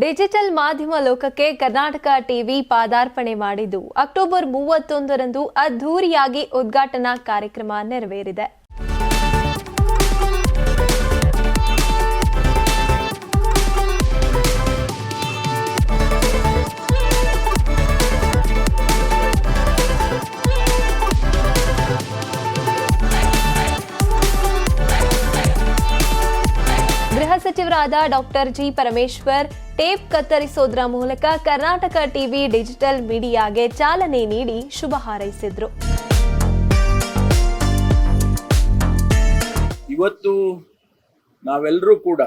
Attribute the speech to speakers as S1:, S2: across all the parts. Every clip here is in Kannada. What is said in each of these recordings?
S1: ಡಿಜಿಟಲ್ ಮಾಧ್ಯಮ ಲೋಕಕ್ಕೆ ಕರ್ನಾಟಕ ಟಿವಿ ಪಾದಾರ್ಪಣೆ ಮಾಡಿದ್ದು ಅಕ್ಟೋಬರ್ ಮೂವತ್ತೊಂದರಂದು ಅದ್ಧೂರಿಯಾಗಿ ಉದ್ಘಾಟನಾ ಕಾರ್ಯಕ್ರಮ ನೆರವೇರಿದೆ. ಸಚಿವರಾದ ಡಾಕ್ಟರ್ ಜಿ ಪರಮೇಶ್ವರ್ ಟೇಪ್ ಕತ್ತರಿಸೋದ್ರ ಮೂಲಕ ಕರ್ನಾಟಕ ಟಿವಿ ಡಿಜಿಟಲ್ ಮೀಡಿಯಾಗೆ ಚಾಲನೆ ನೀಡಿ ಶುಭ ಹಾರೈಸಿದ್ರು.
S2: ಇವತ್ತು ನಾವೆಲ್ಲರೂ ಕೂಡ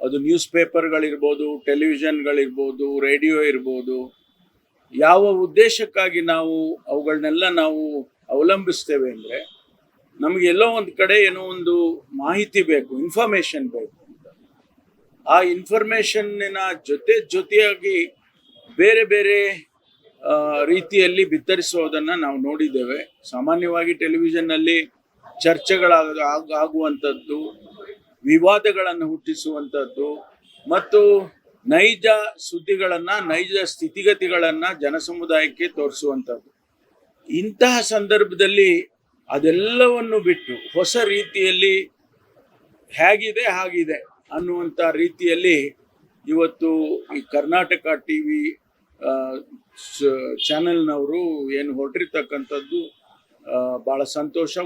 S2: ಅದು ನ್ಯೂಸ್ ಪೇಪರ್ಗಳಿರ್ಬೋದು, ಟೆಲಿವಿಷನ್ಗಳಿರ್ಬೋದು, ರೇಡಿಯೋ ಇರ್ಬೋದು, ಯಾವ ಉದ್ದೇಶಕ್ಕಾಗಿ ನಾವು ಅವುಗಳನ್ನೆಲ್ಲ ನಾವು ಅವಲಂಬಿಸ್ತೇವೆ ಅಂದರೆ ನಮಗೆ ಎಲ್ಲೋ ಒಂದು ಕಡೆ ಏನೋ ಒಂದು ಮಾಹಿತಿ ಬೇಕು ಇನ್ಫಾರ್ಮೇಷನ್ ಬೇಕು. ಆ ಇನ್ಫಾರ್ಮೇಷನ್ನಿನ ಜೊತೆ ಜೊತೆಯಾಗಿ ಬೇರೆ ಬೇರೆ ರೀತಿಯಲ್ಲಿ ಬಿತ್ತರಿಸುವುದನ್ನು ನಾವು ನೋಡಿದ್ದೇವೆ. ಸಾಮಾನ್ಯವಾಗಿ ಟೆಲಿವಿಷನ್ನಲ್ಲಿ ಚರ್ಚೆಗಳಾಗ, ಆಗ್- ಆಗುವಂಥದ್ದು ವಿವಾದಗಳನ್ನು ಹುಟ್ಟಿಸುವಂಥದ್ದು ಮತ್ತು ನೈಜ ಸುದ್ದಿಗಳನ್ನು, ನೈಜ ಸ್ಥಿತಿಗತಿಗಳನ್ನು ಜನಸಮುದಾಯಕ್ಕೆ ತೋರಿಸುವಂಥದ್ದು ಇಂತಹ ಸಂದರ್ಭದಲ್ಲಿ ಅದೆಲ್ಲವನ್ನು ಬಿಟ್ಟು ಹೊಸ ರೀತಿಯಲ್ಲಿ ಹೇಗಿದೆ, ಹಾಗಿದೆ ಅನ್ನುವಂಥ ರೀತಿಯಲ್ಲಿ ಇವತ್ತು ಈ ಕರ್ನಾಟಕ ಟಿ ವಿ ಚಾನೆಲ್ನವರು ಏನು ಹೊರಟಿರ್ತಕ್ಕಂಥದ್ದು ಭಾಳ ಸಂತೋಷ.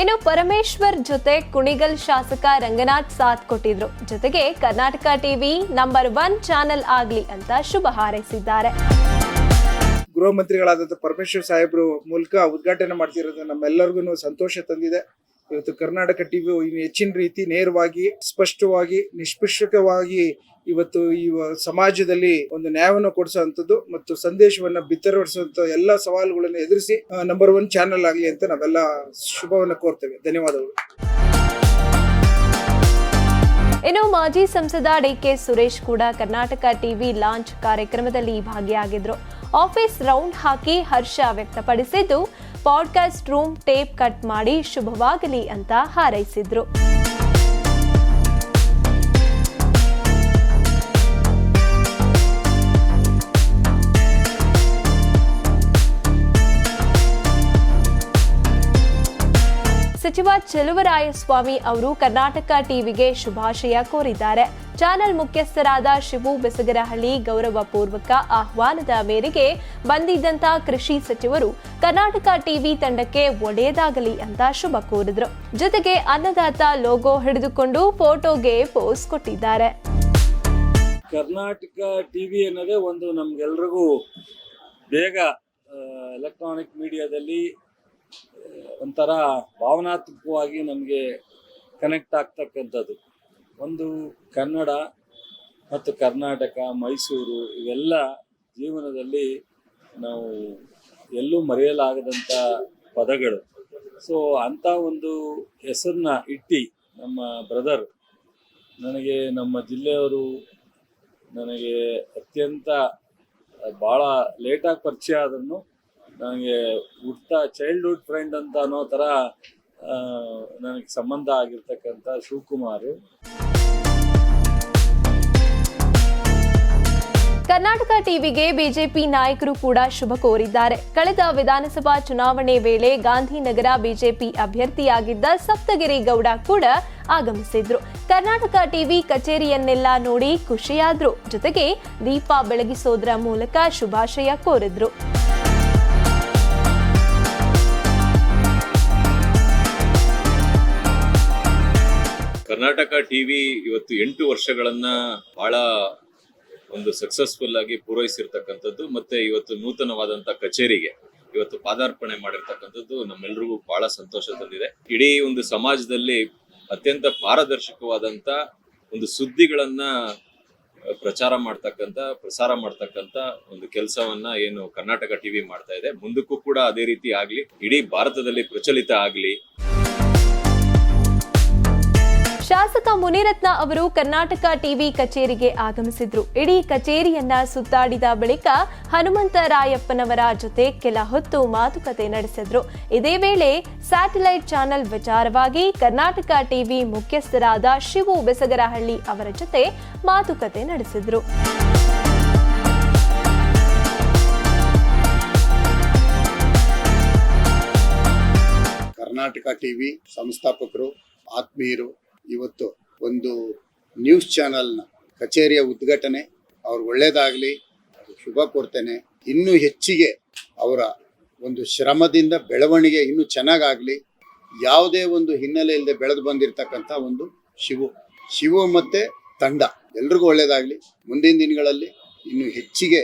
S1: ಇನ್ನು ಪರಮೇಶ್ವರ್ ಜೊತೆ ಕುಣಿಗಲ್ ಶಾಸಕ ರಂಗನಾಥ್ ಸಾಥ್ ಕೊಟ್ಟಿದ್ರು. ಜೊತೆಗೆ Karnataka TV number one channel ಆಗ್ಲಿ ಅಂತ ಶುಭ ಹಾರೈಸಿದ್ದಾರೆ.
S3: ಗೃಹ ಮಂತ್ರಿಗಳಾದಂಥ ಪರಮೇಶ್ವರ್ ಸಾಹೇಬ್ರು ಮೂಲಕ ಉದ್ಘಾಟನೆ ಮಾಡ್ತಿರೋದು ನಮ್ಮೆಲ್ಲರಿಗೂ ಸಂತೋಷ ತಂದಿದೆ. ಇವತ್ತು ಕರ್ನಾಟಕ ಟಿವಿ ಇನ್ನು ಹೆಚ್ಚಿನ ರೀತಿ ನೇರವಾಗಿ, ಸ್ಪಷ್ಟವಾಗಿ ನಿಷ್ಪಕ್ಷಕವಾಗಿ ಇವತ್ತು ಈ ಸಮಾಜದಲ್ಲಿ ಒಂದು ನ್ಯಾಯವನ್ನು ಕೊಡಿಸುವಂಥದ್ದು ಮತ್ತು ಸಂದೇಶವನ್ನು ಬಿತ್ತರಿಸುವಂತ ಎಲ್ಲ ಸವಾಲುಗಳನ್ನು ಎದುರಿಸಿ ನಂಬರ್ ಒನ್ ಚಾನೆಲ್ ಆಗಲಿ ಅಂತ ನಾವೆಲ್ಲ ಶುಭವನ್ನು ಕೋರ್ತೇವೆ. ಧನ್ಯವಾದಗಳು.
S1: ಇನ್ನು ಮಾಜಿ ಸಂಸದ ಡಿಕೆ ಸುರೇಶ್ ಕೂಡ ಕರ್ನಾಟಕ ಟಿವಿ ಲಾಂಚ್ ಕಾರ್ಯಕ್ರಮದಲ್ಲಿ ಭಾಗಿಯಾಗಿದ್ರು. ಆಫೀಸ್ ರೌಂಡ್ ಹಾಕಿ ಹರ್ಷ ವ್ಯಕ್ತಪಡಿಸಿದ್ದು, ಪಾಡ್ಕಾಸ್ಟ್ ರೂಮ್ ಟೇಪ್ ಕಟ್ ಮಾಡಿ ಶುಭವಾಗಲಿ ಅಂತ ಹಾರೈಸಿದ್ರು. ಸಚಿವ ಚೆಲುವರಾಯಸ್ವಾಮಿ ಅವರು ಕರ್ನಾಟಕ ಟಿವಿಗೆ ಶುಭಾಶಯ ಕೋರಿದ್ದಾರೆ. ಚಾನೆಲ್ ಮುಖ್ಯಸ್ಥರಾದ ಶಿವು ಬೆಸಗರಹಳ್ಳಿ ಗೌರವಪೂರ್ವಕ ಆಹ್ವಾನದ ಮೇರೆಗೆ ಬಂದಿದ್ದಂತಹ ಕೃಷಿ ಸಚಿವರು ಕರ್ನಾಟಕ ಟಿವಿ ತಂಡಕ್ಕೆ ಒಳ್ಳೆಯದಾಗಲಿ ಅಂತ ಶುಭ ಕೋರಿದ್ರು. ಜೊತೆಗೆ ಅನ್ನದಾತ ಲೋಗೋ ಹಿಡಿದುಕೊಂಡು ಫೋಟೋಗೆ ಪೋಸ್ ಕೊಟ್ಟಿದ್ದಾರೆ.
S4: ಕರ್ನಾಟಕ ಟಿವಿ ಅನ್ನೋದೇ ಒಂದು ನಮ್ಗೆಲ್ರಿಗೂ ಬೇಗ ಎಲೆಕ್ಟ್ರಾನಿಕ್ ಮೀಡಿಯಾದಲ್ಲಿ ಒಂಥರ ಭಾವನಾತ್ಮಕವಾಗಿ ನಮಗೆ ಕನೆಕ್ಟ್ ಆಗ್ತಕ್ಕಂಥದ್ದು. ಒಂದು ಕನ್ನಡ ಮತ್ತು ಕರ್ನಾಟಕ, ಮೈಸೂರು ಇವೆಲ್ಲ ಜೀವನದಲ್ಲಿ ನಾವು ಎಲ್ಲೂ ಮರೆಯಲಾಗದಂಥ ಪದಗಳು. ಸೊ ಅಂಥ ಒಂದು ಹೆಸರನ್ನ ಇಟ್ಟು ನಮ್ಮ ಬ್ರದರ್ ನನಗೆ ನಮ್ಮ ಜಿಲ್ಲೆಯವರು ನನಗೆ ಅತ್ಯಂತ ಭಾಳ ಲೇಟಾಗಿ ಪರಿಚಯ ಆದ್ರೂ ನನಗೆ ಹುಟ್ಟ ಚೈಲ್ಡ್ಹುಡ್ ಫ್ರೆಂಡ್ ಅಂತ ಅನ್ನೋ ಥರ ನನಗೆ ಸಂಬಂಧ ಆಗಿರ್ತಕ್ಕಂಥ ಶಿವಕುಮಾರ್.
S1: ಕರ್ನಾಟಕ ಟಿವಿಗೆ ಬಿಜೆಪಿ ನಾಯಕರು ಕೂಡ ಶುಭ ಕೋರಿದ್ದಾರೆ. ಕಳೆದ ವಿಧಾನಸಭಾ ಚುನಾವಣೆ ವೇಳೆ ಗಾಂಧಿನಗರ ಬಿಜೆಪಿ ಅಭ್ಯರ್ಥಿಯಾಗಿದ್ದ ಸಪ್ತಗಿರಿ ಗೌಡ ಕೂಡ ಆಗಮಿಸಿದ್ರು. ಕರ್ನಾಟಕ ಟಿವಿ ಕಚೇರಿಯನ್ನೆಲ್ಲ ನೋಡಿ ಖುಷಿಯಾದ್ರು. ಜೊತೆಗೆ ದೀಪ ಬೆಳಗಿಸೋದ್ರ ಮೂಲಕ ಶುಭಾಶಯ ಕೋರಿದ್ರು.
S5: ಕರ್ನಾಟಕ ಟಿವಿ ಇವತ್ತು ಎಂಟು ವರ್ಷಗಳನ್ನ ಬಹಳ ಒಂದು ಸಕ್ಸಸ್ಫುಲ್ ಆಗಿ ಪೂರೈಸಿರ್ತಕ್ಕಂಥದ್ದು ಮತ್ತೆ ಇವತ್ತು ನೂತನವಾದಂತ ಕಚೇರಿಗೆ ಇವತ್ತು ಪಾದಾರ್ಪಣೆ ಮಾಡಿರ್ತಕ್ಕಂಥದ್ದು ನಮ್ಮೆಲ್ರಿಗೂ ಬಹಳ ಸಂತೋಷ ತಂದಿದೆ. ಇಡೀ ಒಂದು ಸಮಾಜದಲ್ಲಿ ಅತ್ಯಂತ ಪಾರದರ್ಶಕವಾದಂತ ಒಂದು ಸುದ್ದಿಗಳನ್ನ ಪ್ರಚಾರ ಮಾಡ್ತಕ್ಕಂಥ ಪ್ರಸಾರ ಮಾಡ್ತಕ್ಕಂಥ ಒಂದು ಕೆಲಸವನ್ನ ಏನು ಕರ್ನಾಟಕ ಟಿವಿ ಮಾಡ್ತಾ ಇದೆ. ಮುಂದಕ್ಕೂ ಕೂಡ ಅದೇ ರೀತಿ ಆಗ್ಲಿ, ಇಡೀ ಭಾರತದಲ್ಲಿ ಪ್ರಚಲಿತ ಆಗ್ಲಿ.
S1: ಮುನಿರತ್ನ ಅವರು ಕರ್ನಾಟಕ ಟಿವಿ ಕಚೇರಿಗೆ ಆಗಮಿಸಿದ್ರು. ಇಡೀ ಕಚೇರಿಯನ್ನ ಸುತ್ತಾಡಿದ ಬಳಿಕ ಹನುಮಂತರಾಯಪ್ಪನವರ ಜೊತೆ ಕೆಲ ಹೊತ್ತು ಮಾತುಕತೆ ನಡೆಸಿದ್ರು. ಇದೇ ವೇಳೆ ಸ್ಯಾಟಲೈಟ್ ಚಾನೆಲ್ ವಿಚಾರವಾಗಿ ಕರ್ನಾಟಕ ಟಿವಿ ಮುಖ್ಯಸ್ಥರಾದ ಶಿವು ಬೆಸಗರಹಳ್ಳಿ ಅವರ ಜೊತೆ ಮಾತುಕತೆ ನಡೆಸಿದ್ರು.
S6: ಕರ್ನಾಟಕ ಟಿವಿ ಸಂಸ್ಥಾಪಕರು, ಆತ್ಮೀಯರು ಇವತ್ತು ಒಂದು ನ್ಯೂಸ್ ಚಾನೆಲ್ನ ಕಚೇರಿಯ ಉದ್ಘಾಟನೆ, ಅವ್ರು ಒಳ್ಳೇದಾಗಲಿ ಶುಭ ಕೋರ್ತೇನೆ. ಇನ್ನೂ ಹೆಚ್ಚಿಗೆ ಅವರ ಒಂದು ಶ್ರಮದಿಂದ ಬೆಳವಣಿಗೆ ಇನ್ನೂ ಚೆನ್ನಾಗಾಗಲಿ, ಯಾವುದೇ ಒಂದು ಹಿನ್ನೆಲೆ ಇಲ್ಲದೆ ಬೆಳೆದು ಬಂದಿರತಕ್ಕಂಥ ಒಂದು ಶಿವು. ಶಿವು ಮತ್ತೆ ತಂಡ, ಎಲ್ರಿಗೂ ಒಳ್ಳೇದಾಗಲಿ. ಮುಂದಿನ ದಿನಗಳಲ್ಲಿ ಇನ್ನು ಹೆಚ್ಚಿಗೆ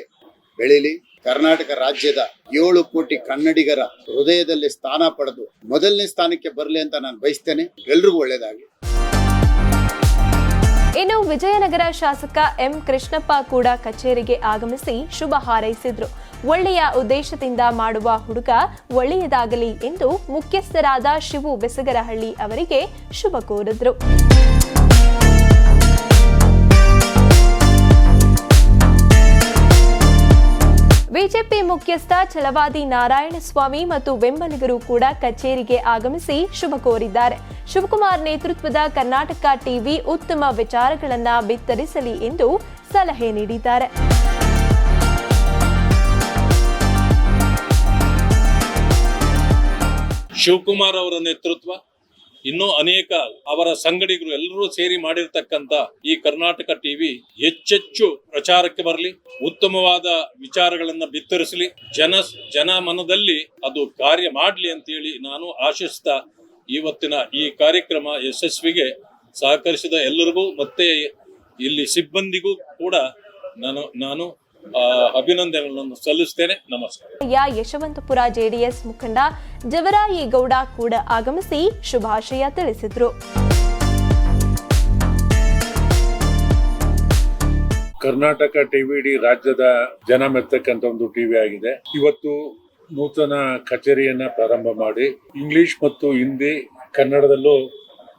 S6: ಬೆಳೀಲಿ. ಕರ್ನಾಟಕ ರಾಜ್ಯದ ಏಳು ಕೋಟಿ ಕನ್ನಡಿಗರ ಹೃದಯದಲ್ಲಿ ಸ್ಥಾನ ಪಡೆದು ಮೊದಲನೇ ಸ್ಥಾನಕ್ಕೆ ಬರಲಿ ಅಂತ ನಾನು ಬಯಸ್ತೇನೆ. ಎಲ್ರಿಗೂ ಒಳ್ಳೇದಾಗಲಿ.
S1: ಇನ್ನು ವಿಜಯನಗರ ಶಾಸಕ ಎಂ ಕೃಷ್ಣಪ್ಪ ಕೂಡ ಕಚೇರಿಗೆ ಆಗಮಿಸಿ ಶುಭ ಹಾರೈಸಿದ್ರು. ಒಳ್ಳೆಯ ಉದ್ದೇಶದಿಂದ ಮಾಡುವ ಹುಡುಗ ಒಳ್ಳೆಯದಾಗಲಿ ಎಂದು ಮುಖ್ಯಸ್ಥರಾದ ಶಿವು ಬೆಸಗರಹಳ್ಳಿ ಅವರಿಗೆ ಶುಭ ಕೋರಿದ್ರು. ಬಿಜೆಪಿ ಮುಖ್ಯಸ್ಥ ಛಲವಾದಿ ನಾರಾಯಣಸ್ವಾಮಿ ಮತ್ತು ಬೆಂಬಲಿಗರು ಕೂಡ ಕಚೇರಿಗೆ ಆಗಮಿಸಿ ಶುಭ ಕೋರಿದ್ದಾರೆ. ಶಿವಕುಮಾರ್ ನೇತೃತ್ವದ ಕರ್ನಾಟಕ ಟಿವಿ ಉತ್ತಮ ವಿಚಾರಗಳನ್ನು ಬಿತ್ತರಿಸಲಿ ಎಂದು ಸಲಹೆ ನೀಡಿದ್ದಾರೆ.
S7: ಶಿವಕುಮಾರ್ ಅವರ ನೇತೃತ್ವ ಇನ್ನೂ ಅನೇಕ ಅವರ ಸಂಗಡಿಗರು ಎಲ್ಲರೂ ಸೇರಿ ಮಾಡಿರ್ತಕ್ಕಂತ ಈ ಕರ್ನಾಟಕ ಟಿವಿ ಹೆಚ್ಚೆಚ್ಚು ಪ್ರಚಾರಕ್ಕೆ ಬರಲಿ, ಉತ್ತಮವಾದ ವಿಚಾರಗಳನ್ನ ಬಿತ್ತರಿಸಲಿ, ಜನ ಜನ ಮನದಲ್ಲಿ ಅದು ಕಾರ್ಯ ಮಾಡಲಿ ಅಂತೇಳಿ ನಾನು ಆಶಿಸ್ತಾ ಇವತ್ತಿನ ಈ ಕಾರ್ಯಕ್ರಮ ಯಶಸ್ವಿಗೆ ಸಹಕರಿಸಿದ ಎಲ್ಲರಿಗೂ ಮತ್ತೆ ಇಲ್ಲಿ ಸಿಬ್ಬಂದಿಗೂ ಕೂಡ ನಾನು ನಾನು ಅಭಿನಂದನೆಗಳನ್ನು ಸಲ್ಲಿಸ್ತೇನೆ. ನಮಸ್ಕಾರ.
S1: ಯಾ ಯಶವಂತಪುರ ಜೆಡಿಎಸ್ ಮುಖಂಡ ಜವರಾಯಿ ಗೌಡ ಕೂಡ ಆಗಮಿಸಿ ಶುಭಾಶಯ ತಿಳಿಸಿದ್ರು.
S8: ಕರ್ನಾಟಕ ಟಿವಿ ಡಿ ರಾಜ್ಯದ ಜನ ಮೆತ್ತಕ್ಕಂತ ಒಂದು ಟಿವಿ ಆಗಿದೆ. ಇವತ್ತು ನೂತನ ಕಚೇರಿಯನ್ನ ಪ್ರಾರಂಭ ಮಾಡಿ ಇಂಗ್ಲಿಷ್ ಮತ್ತು ಹಿಂದಿ ಕನ್ನಡದಲ್ಲೂ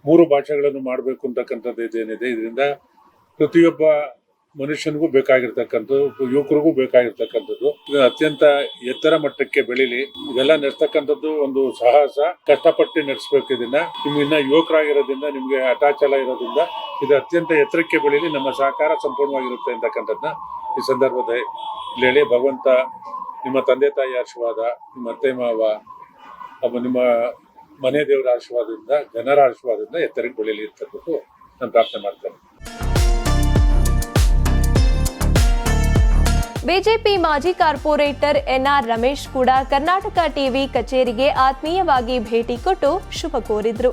S8: ಮೂರು ಭಾಷೆಗಳನ್ನು ಮಾಡಬೇಕು ಅಂತಕ್ಕಂಥದ್ದು ಇದೇನಿದೆ. ಇದರಿಂದ ಪ್ರತಿಯೊಬ್ಬ ಮನುಷ್ಯನಿಗೂ ಬೇಕಾಗಿರ್ತಕ್ಕಂಥದ್ದು, ಯುವಕರಿಗೂ ಬೇಕಾಗಿರ್ತಕ್ಕಂಥದ್ದು. ಇದು ಅತ್ಯಂತ ಎತ್ತರ ಮಟ್ಟಕ್ಕೆ ಬೆಳೀಲಿ. ಇದೆಲ್ಲ ನಡೆಸ್ತಕ್ಕಂಥದ್ದು ಒಂದು ಸಾಹಸ. ಕಷ್ಟಪಟ್ಟು ನಡೆಸ್ಬೇಕು ಇದನ್ನ. ನಿಮ್ಗೆ ಇನ್ನ ಯುವಕರಾಗಿರೋದ್ರಿಂದ, ನಿಮ್ಗೆ ಅಟಾಚಲ ಇರೋದ್ರಿಂದ, ಇದು ಅತ್ಯಂತ ಎತ್ತರಕ್ಕೆ ಬೆಳೀಲಿ. ನಮ್ಮ ಸಹಕಾರ ಸಂಪೂರ್ಣವಾಗಿರುತ್ತೆ ಅಂತಕ್ಕಂಥದ್ದನ್ನ ಈ ಸಂದರ್ಭದಲ್ಲಿ ಹೇಳಿ. ಭಗವಂತ ನಿಮ್ಮ ತಂದೆ ತಾಯಿ ಆಶೀರ್ವಾದ, ನಿಮ್ಮ ಅತ್ತೆ ಮಾವ ನಿಮ್ಮ ಮನೆ ದೇವರ ಆಶೀರ್ವಾದದಿಂದ, ಜನರ ಆಶೀರ್ವಾದದಿಂದ ಎತ್ತರಕ್ಕೆ ಬೆಳೀಲಿ ಇರ್ತಕ್ಕಂಥದ್ದು ನಾನು ಪ್ರಾರ್ಥನೆ ಮಾಡ್ತೇನೆ.
S1: ಬಿಜೆಪಿ ಮಾಜಿ ಕಾರ್ಪೊರೇಟರ್ ಎನ್ಆರ್ ರಮೇಶ್ ಕೂಡ ಕರ್ನಾಟಕ ಟಿವಿ ಕಚೇರಿಗೆ ಆತ್ಮೀಯವಾಗಿ ಭೇಟಿ ಕೊಟ್ಟು ಶುಭ ಕೋರಿದ್ರು.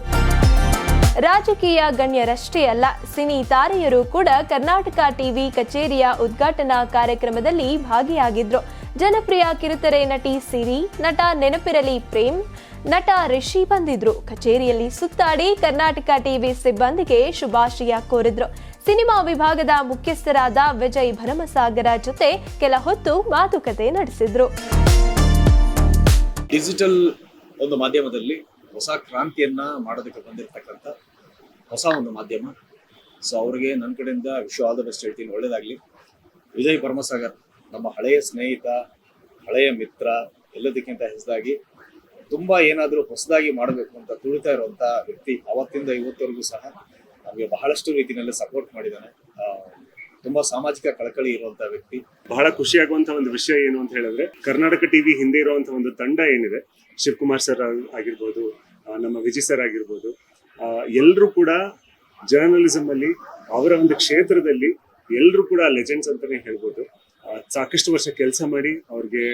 S1: ರಾಜಕೀಯ ಗಣ್ಯರಷ್ಟೇ ಅಲ್ಲ, ಸಿನಿ ತಾರೆಯರು ಕೂಡ ಕರ್ನಾಟಕ ಟಿವಿ ಕಚೇರಿಯ ಉದ್ಘಾಟನಾ ಕಾರ್ಯಕ್ರಮದಲ್ಲಿ ಭಾಗಿಯಾಗಿದ್ರು. ಜನಪ್ರಿಯ ಕಿರುತೆರೆ ನಟಿ ಸಿರಿ, ನಟ ನೆನಪಿರಲಿ ಪ್ರೇಮ್, ನಟ ರಿಷಿ ಬಂದಿದ್ರು. ಕಚೇರಿಯಲ್ಲಿ ಸುತ್ತಾಡಿ ಕರ್ನಾಟಕ ಟಿವಿ ಸಿಬ್ಬಂದಿಗೆ ಶುಭಾಶಯ ಕೋರಿದ್ರು. ಸಿನಿಮಾ ವಿಭಾಗದ ಮುಖ್ಯಸ್ಥರಾದ ವಿಜಯ್ ಭರಮಸಾಗರ ಜೊತೆ ಕೆಲ ಹೊತ್ತು ಮಾತುಕತೆ ನಡೆಸಿದ್ರು.
S9: ಡಿಜಿಟಲ್ ಒಂದು ಮಾಧ್ಯಮದಲ್ಲಿ ಹೊಸ ಕ್ರಾಂತಿಯನ್ನ ಮಾಡೋದಕ್ಕೆ ಬಂದಿರತಕ್ಕಂಥ ಹೊಸ ಒಂದು ಮಾಧ್ಯಮ. ಸೊ ಅವ್ರಿಗೆ ನನ್ನ ಕಡೆಯಿಂದ ವಿಶ್ ಆಲ್ ದ ಬೆಸ್ಟ್ ಹೇಳ್ತೀನಿ. ಒಳ್ಳೇದಾಗ್ಲಿ. ವಿಜಯ್ ಭರಮಸಾಗರ್, ನಮ್ಮ ಹಳೆಯ ಸ್ನೇಹಿತ, ಹಳೆಯ ಮಿತ್ರ, ಎಲ್ಲದಕ್ಕಿಂತ ಹೆಚ್ಚಾಗಿ ತುಂಬಾ ಏನಾದರೂ ಹೊಸದಾಗಿ ಮಾಡಬೇಕು ಅಂತ ತುಳಿತಾ ಇರುವಂತ ವ್ಯಕ್ತಿ ಅವತ್ತಿಂದ ಇವತ್ತವರೆಗೂ ಸಹ ನಮಗೆ ಬಹಳಷ್ಟು ರೀತಿಯಲ್ಲಿ ಸಪೋರ್ಟ್ ಮಾಡಿದ್ದಾನೆ. ತುಂಬಾ ಸಾಮಾಜಿಕ ಕಳಕಳಿ ಇರುವಂತ ವ್ಯಕ್ತಿ.
S10: ಬಹಳ ಖುಷಿಯಾಗುವಂತ ಒಂದು ವಿಷಯ ಏನು ಅಂತ ಹೇಳಿದ್ರೆ, ಕರ್ನಾಟಕ ಟಿವಿ ಹಿಂದೆ ಇರುವಂತಹ ಒಂದು ತಂಡ ಏನಿದೆ, ಶಿವಕುಮಾರ್ ಸರ್ ಆಗಿರ್ಬೋದು ನಮ್ಮ ವಿಜಯ್ ಸರ್ ಆಗಿರ್ಬೋದು ಎಲ್ಲರೂ ಕೂಡ ಜರ್ನಲಿಸಮ್ ಅಲ್ಲಿ, ಅವರ ಒಂದು ಕ್ಷೇತ್ರದಲ್ಲಿ ಎಲ್ಲರೂ ಕೂಡ ಲೆಜೆಂಡ್ಸ್ ಅಂತಾನೆ ಹೇಳ್ಬೋದು. ಸಾಕಷ್ಟು ವರ್ಷ ಕೆಲಸ ಮಾಡಿ ಅವ್ರಿಗೆ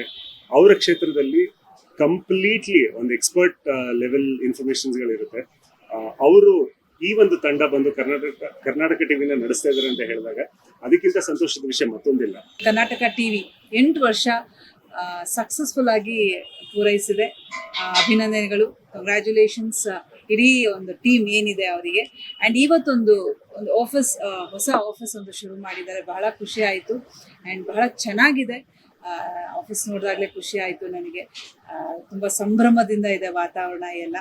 S10: ಅವರ ಕ್ಷೇತ್ರದಲ್ಲಿ ಕಂಪ್ಲೀಟ್ಲಿ ಒಂದು ಎಕ್ಸ್ಪರ್ಟ್ ಲೆವೆಲ್ ಇನ್ಫಾರ್ಮೇಶನ್ಸ್ಗಳಿರುತ್ತೆ ಅವರು ಈ ಒಂದು ತಂಡ ಬಂದು ಕರ್ನಾಟಕ ಕರ್ನಾಟಕ ಟಿವಿನ ನಡೆಸ್ತಾ ಇದ್ದಾರೆ ಅಂತ ಹೇಳಿದಾಗ ಅದಕ್ಕಿಂತ ಸಂತೋಷದ ವಿಷಯ ಮತ್ತೊಂದಿಲ್ಲ.
S11: ಕರ್ನಾಟಕ ಟಿವಿ ಎಂಟು ವರ್ಷ ಸಕ್ಸಸ್ಫುಲ್ ಆಗಿ ಪೂರೈಸಿದೆ. ಅಭಿನಂದನೆಗಳು. ಕಂಗ್ರ್ಯಾಚುಲೇಷನ್ಸ್ ಇಡೀ ಒಂದು ಟೀಮ್ ಏನಿದೆ ಅವರಿಗೆ. ಆ್ಯಂಡ್ ಇವತ್ತೊಂದು ಒಂದು ಆಫೀಸ್ ಹೊಸ ಆಫೀಸ್ ಒಂದು ಶುರು ಮಾಡಿದ್ದಾರೆ. ಬಹಳ ಖುಷಿ ಆಯಿತು. ಆ್ಯಂಡ್ ಬಹಳ ಚೆನ್ನಾಗಿದೆ. ಆಫೀಸ್ ನೋಡಿದಾಗಲೇ ಖುಷಿ ಆಯಿತು ನನಗೆ. ತುಂಬ ಸಂಭ್ರಮದಿಂದ ಇದೆ ವಾತಾವರಣ ಎಲ್ಲ.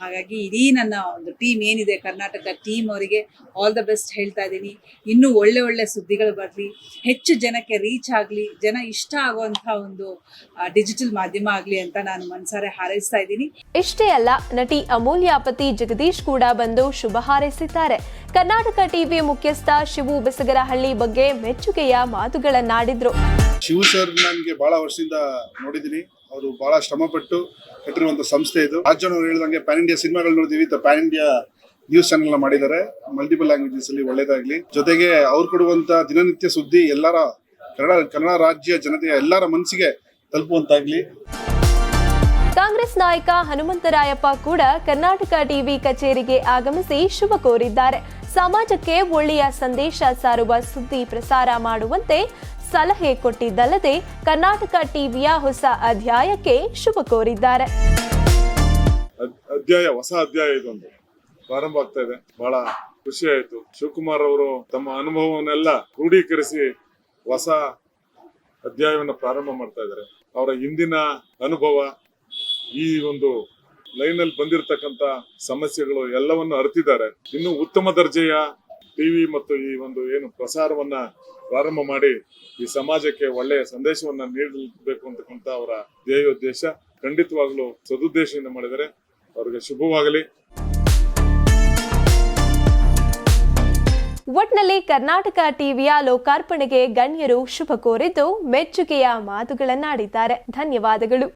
S11: ಹಾಗಾಗಿ ಇಡೀ ನನ್ನ ಒಂದು ಟೀಮ್ ಏನಿದೆ ಕರ್ನಾಟಕ ಟೀಮ್ ಅವರಿಗೆ ಆಲ್ ದ ಬೆಸ್ಟ್ ಹೇಳ್ತಾ ಇದ್ದೀನಿ. ಇನ್ನೂ ಒಳ್ಳೆ ಒಳ್ಳೆ ಸುದ್ದಿಗಳು ಬರಲಿ. ಹೆಚ್ಚು ಜನಕ್ಕೆ ರೀಚ್ ಆಗಲಿ ಜನ ಇಷ್ಟ ಆಗುವಂತಹ ಒಂದು ಡಿಜಿಟಲ್ ಮಾಧ್ಯಮ ಆಗಲಿ ಅಂತ ನಾನು ಮನಸಾರೆ ಹಾರೈಸ್ತಾ ಇದ್ದೀನಿ.
S1: ಇಷ್ಟೇ ಅಲ್ಲ ನಟಿ ಅಮೂಲ್ಯಾಪತಿ ಜಗದೀಶ್ ಕೂಡ ಬಂದು ಶುಭ ಹಾರೈಸಿದ್ದಾರೆ. ಕರ್ನಾಟಕ ಟಿವಿ ಮುಖ್ಯಸ್ಥ ಶಿವು ಬೆಸಗರಹಳ್ಳಿ ಬಗ್ಗೆ ಮೆಚ್ಚುಗೆಯ ಮಾತುಗಳನ್ನಾಡಿದ್ರು.
S12: ಶಿವು ಸರ್ ನನಗೆ ಬಹಳ ವರ್ಷದಿಂದ ನೋಡಿದ್ದೀನಿ. ಅವರು ಬಹಳ ಶ್ರಮಪಟ್ಟು ಕಟ್ಟಿರುವಂತ ಸಂಸ್ಥೆ ಇದು. ರಾಜ್ಯನ ಅವ್ರು ಹೇಳಿದಂಗೆ ಪ್ಯಾನ್ ಇಂಡಿಯಾ ಸಿನಿಮಾಗಳು ನೋಡಿದೀವಿ ಪ್ಯಾನ್ ಇಂಡಿಯಾ ನ್ಯೂಸ್ ಚಾನೆಲ್ ಮಾಡಿದ್ದಾರೆ. ಮಲ್ಟಿಪಲ್ ಲ್ಯಾಂಗ್ವೇಜಸ್ ಅಲ್ಲಿ ಒಳ್ಳೇದಾಗ್ಲಿ. ಜೊತೆಗೆ ಅವ್ರು ಕೊಡುವಂತ ದಿನನಿತ್ಯ ಸುದ್ದಿ ಎಲ್ಲರ ಕನ್ನಡ ಕನ್ನಡ ರಾಜ್ಯ ಜನತೆಯ ಎಲ್ಲರ ಮನಸ್ಸಿಗೆ ತಲುಪುವಂತಾಗ್ಲಿ.
S1: ಕಾಂಗ್ರೆಸ್ ನಾಯಕ ಹನುಮಂತರಾಯಪ್ಪ ಕೂಡ ಕರ್ನಾಟಕ ಟಿವಿ ಕಚೇರಿಗೆ ಆಗಮಿಸಿ ಶುಭ ಕೋರಿದ್ದಾರೆ. ಸಮಾಜಕ್ಕೆ ಒಳ್ಳೆಯ ಸಂದೇಶ ಸಾರುವ ಸುದ್ದಿ ಪ್ರಸಾರ ಮಾಡುವಂತೆ ಸಲಹೆ ಕೊಟ್ಟಿದ್ದಲ್ಲದೆ ಕರ್ನಾಟಕ ಟಿವಿಯ ಹೊಸ ಅಧ್ಯಾಯಕ್ಕೆ ಶುಭ ಕೋರಿದ್ದಾರೆ.
S13: ಅಧ್ಯಾಯ, ಹೊಸ ಅಧ್ಯಾಯ ಇದೊಂದು ಪ್ರಾರಂಭ ಆಗ್ತಾ ಇದೆ. ಬಹಳ ಖುಷಿ ಆಯ್ತು. ಶಿವಕುಮಾರ್ ಅವರು ತಮ್ಮ ಅನುಭವವನ್ನೆಲ್ಲ ಕ್ರೋಢೀಕರಿಸಿ ಹೊಸ ಅಧ್ಯಾಯವನ್ನು ಪ್ರಾರಂಭ ಮಾಡ್ತಾ ಇದ್ದಾರೆ. ಅವರ ಹಿಂದಿನ ಅನುಭವ, ಈ ಒಂದು ಲೈನ್ ಅಲ್ಲಿ ಬಂದಿರತಕ್ಕಂತ ಸಮಸ್ಯೆಗಳು ಎಲ್ಲವನ್ನು ಅರಿತಿದ್ದಾರೆ. ಇನ್ನು ಉತ್ತಮ ದರ್ಜೆಯ ಟಿವಿ ಮತ್ತು ಈ ಒಂದು ಏನು ಪ್ರಸಾರವನ್ನ ಪ್ರಾರಂಭ ಮಾಡಿ ಈ ಸಮಾಜಕ್ಕೆ ಒಳ್ಳೆಯ ಸಂದೇಶವನ್ನ ನೀಡಬೇಕು ಅಂತಕ್ಕಂಥ ಅವರ ಧ್ಯೇಯೋದ್ದೇಶ ಖಂಡಿತವಾಗ್ಲೂ ಸದುದ್ದೇಶದಿಂದ ಮಾಡಿದರೆ ಅವರಿಗೆ ಶುಭವಾಗಲಿ.
S1: ಒಟ್ನಲ್ಲಿ ಕರ್ನಾಟಕ ಟಿವಿಯ ಲೋಕಾರ್ಪಣೆಗೆ ಗಣ್ಯರು ಶುಭ ಕೋರಿದ್ದು ಮೆಚ್ಚುಗೆಯ ಮಾತುಗಳನ್ನಾಡಿದ್ದಾರೆ. ಧನ್ಯವಾದಗಳು.